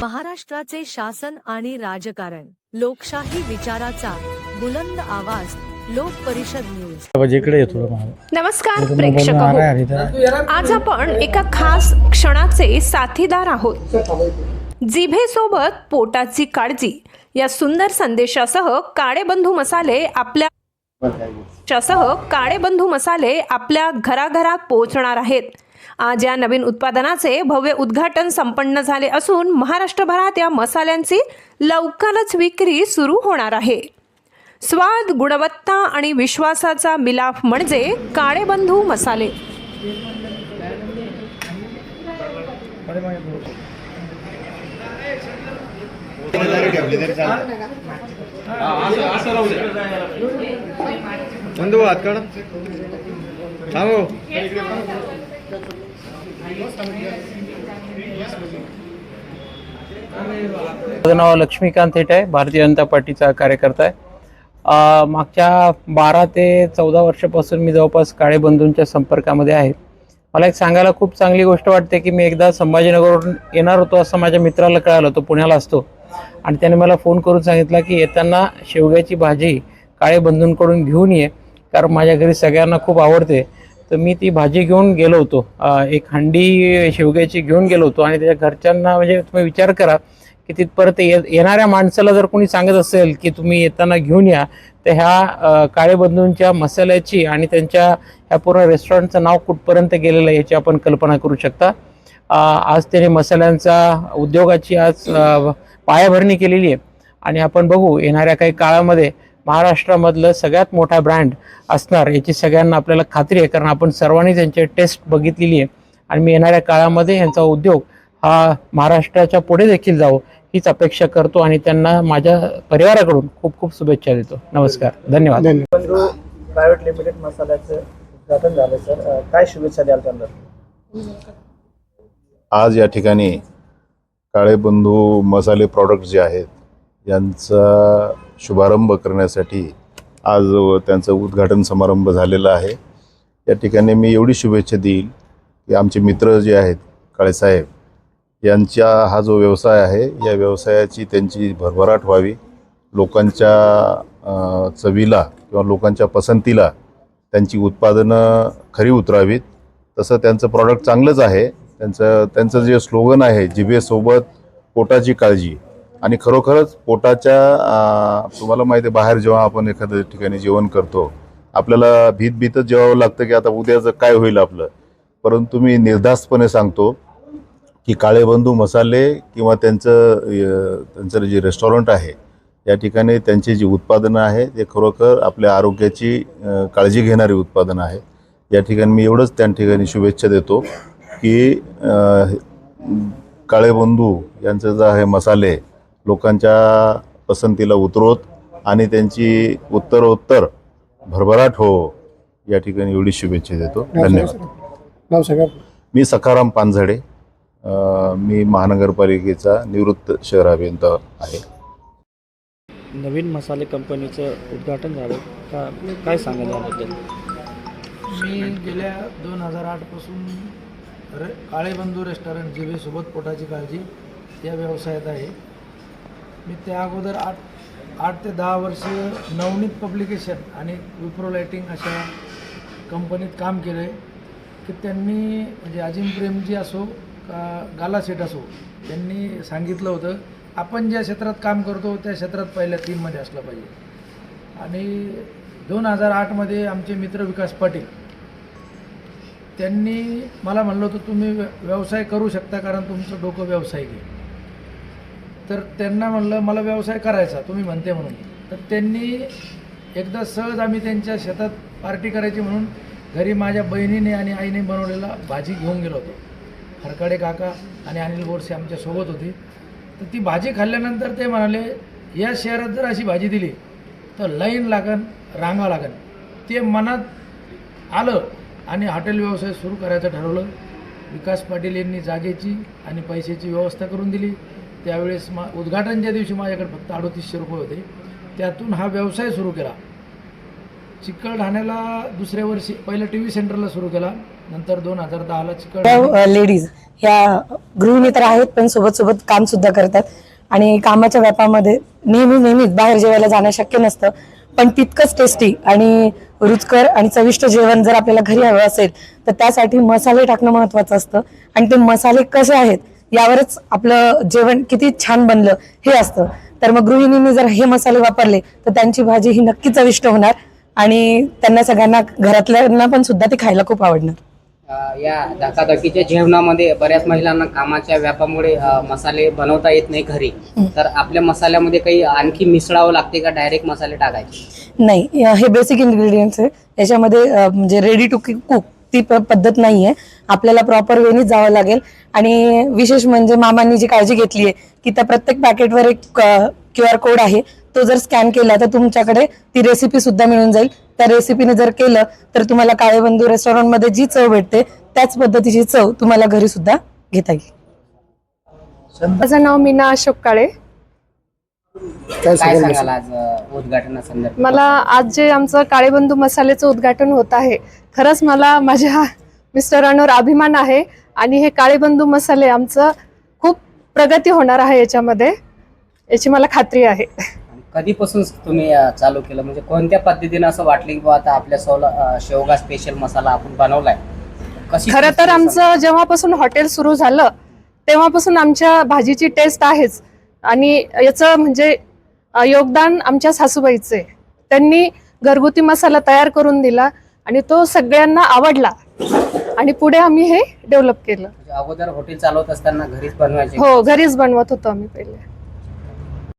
महाराष्ट्राचे शासन आणि राजकारण लोकशाही विचाराचा बुलंद आवाज लोक परिषद न्यूज. इकडे येतो. नमस्कार प्रेक्षक आज आपण एका खास क्षणाचे साथीदार आहोत. जिभेसोबत पोटाची काळजी या सुंदर संदेशासह काळे बंधू मसाले आपल्या च्यासह काळे बंधू मसाले आपल्या घराघरात पोहोचणार आहेत. आज या नवीन उत्पादनाचे भव्य उद्घाटन संपन्न झाले असून महाराष्ट्रभरात या मसाल्यांची लवकरच विक्री सुरू होणार आहे. स्वाद गुणवत्ता आणि विश्वासाचा मिलाफ म्हणजे काळेबंधू मसाले. ಒಂದು हात काढा माझं नाव लक्ष्मीकांत थेट आहे भारतीय जनता पार्टीचा कार्यकर्ता आहे. मागच्या बारा ते चौदा वर्षापासून मी जवळपास काळे बंधूंच्या संपर्कामध्ये आहे. मला एक सांगायला खूप चांगली गोष्ट वाटते की मी एकदा संभाजीनगरवरून येणार होतो असं माझ्या मित्राला कळालं तो पुण्याला असतो. आणि त्याने मला फोन करून सांगितला की येताना शेवग्याची भाजी काळे बंधूंकडून घेऊन ये. कारण माझ्या घरी सगळ्यांना खूप आवडते. तर मी ती भाजी घेऊन गेलो होतो. एक हंडी शेवग्याची घेऊन गेलो होतो. आणि त्याच्या घरच्यांना म्हणजे तुम्ही विचार करा की तिथपर्यंत ये येणाऱ्या माणसाला जर कोणी सांगत असेल की तुम्ही येताना घेऊन या तर ह्या काळे बंधूंच्या मसाल्याची आणि त्यांच्या ह्या पूर्ण रेस्टॉरंटचं नाव कुठपर्यंत गेलेलं आहे याची आपण कल्पना करू शकता. आज त्याने मसाल्यांचा उद्योगाची आज पायाभरणी केलेली आहे. आणि आपण बघू येणाऱ्या काही काळामध्ये महाराष्ट्रामधलं सगळ्यात मोठा ब्रँड असणार याची सगळ्यांना आपल्याला खात्री आहे. कारण आपण सर्वांनी त्यांची टेस्ट बघितलेली आहे. आणि मी येणाऱ्या काळामध्ये यांचा उद्योग हा महाराष्ट्राच्या पुढे देखील जावो हीच अपेक्षा करतो. आणि त्यांना माझ्या परिवाराकडून खूप खूप शुभेच्छा देतो. नमस्कार. धन्यवाद. प्रायव्हेट लिमिटेड मसाल्याचं उद्घाटन झालं सर काय शुभेच्छा द्याल त्यांना? आज या ठिकाणी काळे बंधू मसाले प्रॉडक्ट जे आहेत यांचा शुभारंभ करण्यासाठी आज त्यांचं उद्घाटन समारंभ झालेला आहे. या ठिकाणी मी एवढी शुभेच्छा देईल की आमचे मित्र जे आहेत काळेसाहेब यांचा हा जो व्यवसाय आहे या व्यवसायाची त्यांची भरभराट व्हावी. लोकांच्या चवीला किंवा लोकांच्या पसंतीला त्यांची उत्पादनं खरी उतरावीत. तसं त्यांचं प्रॉडक्ट चांगलंच आहे. त्यांचं त्यांचं जे स्लोगन आहे जिभेसोबत पोटाची काळजी आणि खरोखरच पोटाच्या तुम्हाला माहिती आहे बाहेर जेव्हा आपण एखाद्या ठिकाणी जेवण करतो आपल्याला भीत भीतच जेवावं लागतं की आता उद्याचं काय होईल आपलं. परंतु मी निर्धास्तपणे सांगतो की काळेबंधू मसाले किंवा त्यांचं त्यांचं जे रेस्टॉरंट आहे या ठिकाणी त्यांची जी उत्पादनं आहे ते खरोखर आपल्या आरोग्याची काळजी घेणारी उत्पादनं आहे. या ठिकाणी मी एवढंच त्या ठिकाणी शुभेच्छा देतो की काळेबंधू यांचं जे आहे मसाले लोकांच्या पसंतीला उतरवत आणि त्यांची उत्तरोत्तर भरभराट हो या ठिकाणी एवढी शुभेच्छा देतो. धन्यवाद. नाव सगळं मी सखाराम पानझडे अं, मी महानगरपालिकेचा निवृत्त शहर अभियंता आहे. नवीन मसाले कंपनीचं उद्घाटन झालं. का काय सांगाल याबद्दल? मी गेल्या दोन हजार आठपासून रे काळेबंधू रेस्टॉरंट जिभेसोबत पोटाची काळजी या व्यवसायात आहे. मी त्या अगोदर आठ आठ ते दहा वर्ष नवनीत पब्लिकेशन आणि विप्रो लायटिंग अशा कंपनीत काम केलं आहे की त्यांनी म्हणजे अजिम प्रेमजी असो का गाला सेठ असो त्यांनी सांगितलं होतं आपण ज्या क्षेत्रात काम करतो त्या क्षेत्रात पहिल्या तीनमध्ये असलं पाहिजे. आणि दोन हजार आठमध्ये आमचे मित्र विकास पाटील त्यांनी मला म्हणलं होतं तुम्ही व्य- व्यवसाय करू शकता कारण तुमचं डोकं व्यावसायिक आहे. तर त्यांना म्हणलं मला व्यवसाय करायचा. तुम्ही म्हणते म्हणून. तर त्यांनी एकदा सहज आम्ही त्यांच्या शेतात पार्टी करायची म्हणून घरी माझ्या बहिणीने आणि आईने बनवलेला भाजी घेऊन गेलो होतो. हरकाडे काका आणि अनिल बोरसे आमच्यासोबत होती. तर ती भाजी खाल्ल्यानंतर ते म्हणाले या शहरात जर अशी भाजी दिली तर लाईन लागन रांगा लागन. ते मनात आलं आणि हॉटेल व्यवसाय सुरू करायचं ठरवलं. विकास पाटील यांनी जागेची आणि पैशाची व्यवस्था करून दिली. त्यावेळेस मा उद्घाटनच्या दिवशी माझ्याकडे फक्त अडोतीसशे रुपये होते. त्यातून हा व्यवसाय सुरू केला. चिकलठाण्याला दुसऱ्या वर्षी पहिलं टी व्ही सेंटरला सुरू केला. नंतर दोन हजार दहाला चिकन लेडीज ह्या गृहिणी तर आहेत पण सोबत सोबत काम सुद्धा करतात. आणि कामाच्या व्यापामध्ये नेहमी नेहमीच बाहेर जेवायला जाणं शक्य नसतं. पण तितकंच टेस्टी आणि रुचकर आणि चविष्ट जेवण जर आपल्याला घरी हवं असेल तर त्यासाठी मसाले टाकणं महत्वाचं असतं. आणि ते मसाले कसे आहेत यावरच आपलं जेवण किती छान बनलं हे असतं. तर मग गृहिणींनी जर हे मसाले वापरले तर त्यांची भाजी ही नक्की चविष्ट होणार आणि त्यांना सगळ्यांना घरातल्यांना पण सुद्धा ती खायला खूप आवडणार. या धकाधकीच्या जेवणामध्ये बऱ्याच महिलांना कामाच्या व्यापामुळे मसाले बनवता येत नाही घरी. तर आपल्या मसाल्यामध्ये काही आणखी मिसळावं लागते का? डायरेक्ट मसाले टाकायचे? नाही हे बेसिक इन्ग्रेडियंट्स आहे. याच्यामध्ये म्हणजे रेडी टू कुक ती पद्धत नाही आहे आपल्याला प्रॉपर वेनीच जावं लागेल. आणि विशेष म्हणजे मामांनी जी काळजी घेतली आहे की त्या प्रत्येक पॅकेटवर एक क्यू आर कोड आहे. तो जर स्कॅन केला तर तुमच्याकडे ती रेसिपी सुद्धा मिळून जाईल. त्या रेसिपीने जर केलं तर तुम्हाला काळेबंधू रेस्टॉरंटमध्ये जी चव भेटते त्याच पद्धतीची चव तुम्हाला घरी सुद्धा घेता येईल. माझं नाव मीना अशोक काळे. काय सांगाल आज अ, उद्घाटनासंदर्भात मला आज जे आमचं काळेबंधू मसाल्याचं उद्घाटन होत आहे खरंच मला माझ्या मिस्टरांवर अभिमान आहे आणि हे काळेबंधू मसाले आमचं खूप प्रगती होणार आहे याच्यामध्ये याची मला खात्री आहे. आणि कधीपासून तुम्ही अ, चालू केलं? म्हणजे कोणत्या पद्धतीने असं वाटलं की बुवा आता आपल्या सोला अ, शेवगा स्पेशल मसाला आपण बनवलाय? कशी खरं तर आमचं जेव्हापासून हॉटेल सुरू झालं तेव्हापासून आमच्या भाजीची टेस्ट आहेच. आणि याचं म्हणजे योगदान आमच्या सासूबाईचं. आहे त्यांनी घरगुती मसाला तयार करून दिला आणि तो सगळ्यांना आवडला. आणि पुढे आम्ही हे डेव्हलप केलं. अगोदर हॉटेल चालवत असताना घरीच बनवायचे. हो घरीच बनवत होतो आम्ही पहिले.